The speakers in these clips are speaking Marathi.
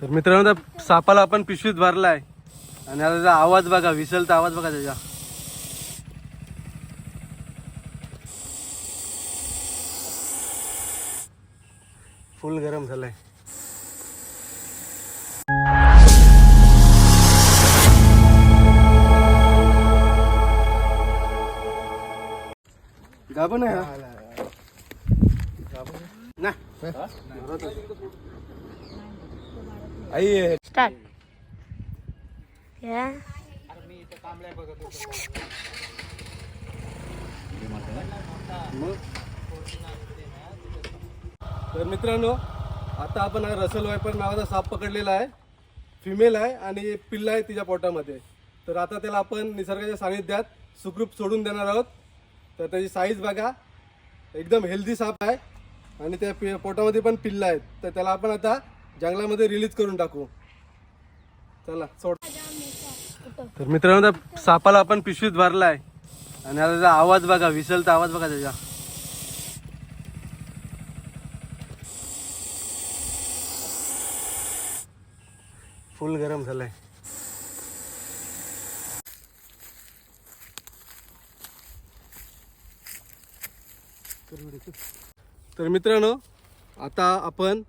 तर मित्रांनो त्या सापाला आपण पिशवीत भरलाय. आणि आता त्याचा आवाज बघा विसलचा आवाज बघा त्याचा. फुल गरम झालाय. गाभण आहे हा? ना. आई स्टार्ट या मग? तर मित्रांनो आता आपण हा रसल वायपर नावाचा साप पकडलेला आहे. फिमेल आहे आणि पिल्ला आहे तिच्या पोटामध्ये. तर आता त्याला आपण निसर्गाच्या सानिध्यात सुखरूप सोडून देणार आहोत. तर त्याची साईज बघा. एकदम हेल्दी साप आहे. आणि त्या पि- पोटामध्ये पण पिल्ला आहेत. तर त्याला आपण आता जंगलामध्ये रिलीज करून टाकू. चला सोड. तर मित्रांनो त्या सापाला आपण पिशवीत भरला आहे आणि आता त्याचा आवाज बघा विसलचा आवाज बघा त्याचा. फुल गरम झालाय. तर मित्रांनो आता आपण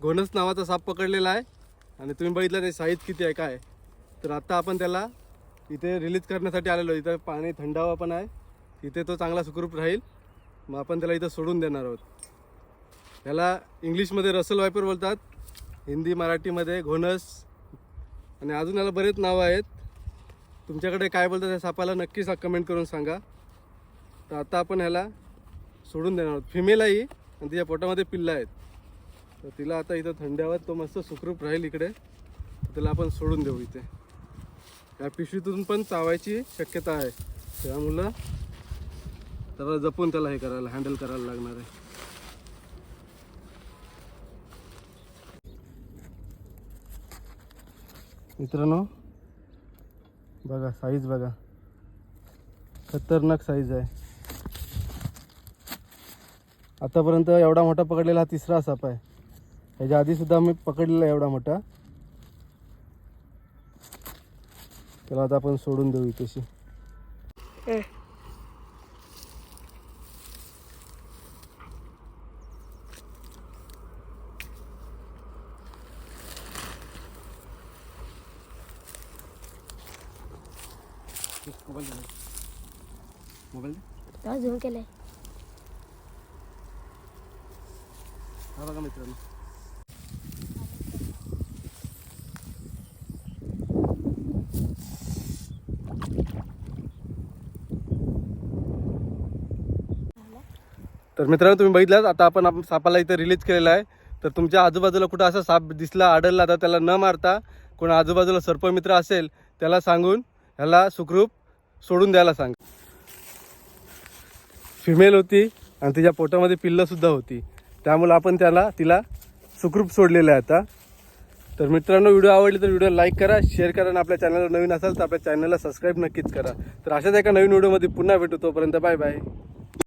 घोणस नावाचा साप पकडलेला आहे. आणि तुम्ही बघितलं ते साईज किती आहे काय तर आता आपण त्याला इथे रिलीज करण्यासाठी आलेलो इथं पाणी थंडावा पण आहे. तिथे तो चांगला सुखरूप राहील. मग आपण त्याला इथं सोडून देणार आहोत. ह्याला इंग्लिशमध्ये रसल वायपर बोलतात. हिंदी मराठीमध्ये घोणस. आणि अजून याला बरेच नावं आहेत. तुमच्याकडे काय बोलतात त्या सापाला नक्कीच कमेंट करून सांगा. तर आता आपण ह्याला सोडून देणार आहोत. फिमेल आहे आणि तिच्या पोटामध्ये पिल्लं आहेत. तर तिला आता इथं थंड्यावर तो मस्त सुखरूप राहील इकडे. तिला त्याला आपण सोडून देऊ इथे. या पिशवीतून पण चावायची शक्यता आहे. त्यामुळं त्याला जपून त्याला हे करायला हँडल करायला लागणार आहे. मित्रांनो बघा साईज बघा. खतरनाक साईज आहे. आतापर्यंत एवढा मोठा पकडलेला हा तिसरा साप आहे. ह्याच्या आधी सुद्धा मी पकडलेला एवढा मोठा. त्याला आता आपण सोडून देऊ इथेशी. मोबाईल दे. मोबाईल झूम केलंय. हा बघा मित्रांनो. तर मित्रांनो तुम्ही बघितलात आता आपण आप- सापाला इथं रिलीज केलेला आहे. तर तुमच्या आजूबाजूला कुठं असा साप दिसला आढळला तर त्याला न मारता कोण आजूबाजूला सर्पमित्र असेल त्याला सांगून ह्याला सुखरूप सोडून द्यायला सांग. फिमेल होती आणि तिच्या पोटामध्ये पिल्लंसुद्धा होती. त्यामुळे आपण त्याला तिला सुखरूप सोडलेलं आहे आता. तर मित्रांनो व्हिडिओ आवडली तर व्हिडिओ लाईक करा शेअर करा आणि आपल्या चॅनलवर नवीन असाल तर आपल्या चॅनलला सबस्क्राईब नक्कीच करा. तर अशाच एका नवीन व्हिडिओमध्ये पुन्हा भेटू तोपर्यंत बाय बाय.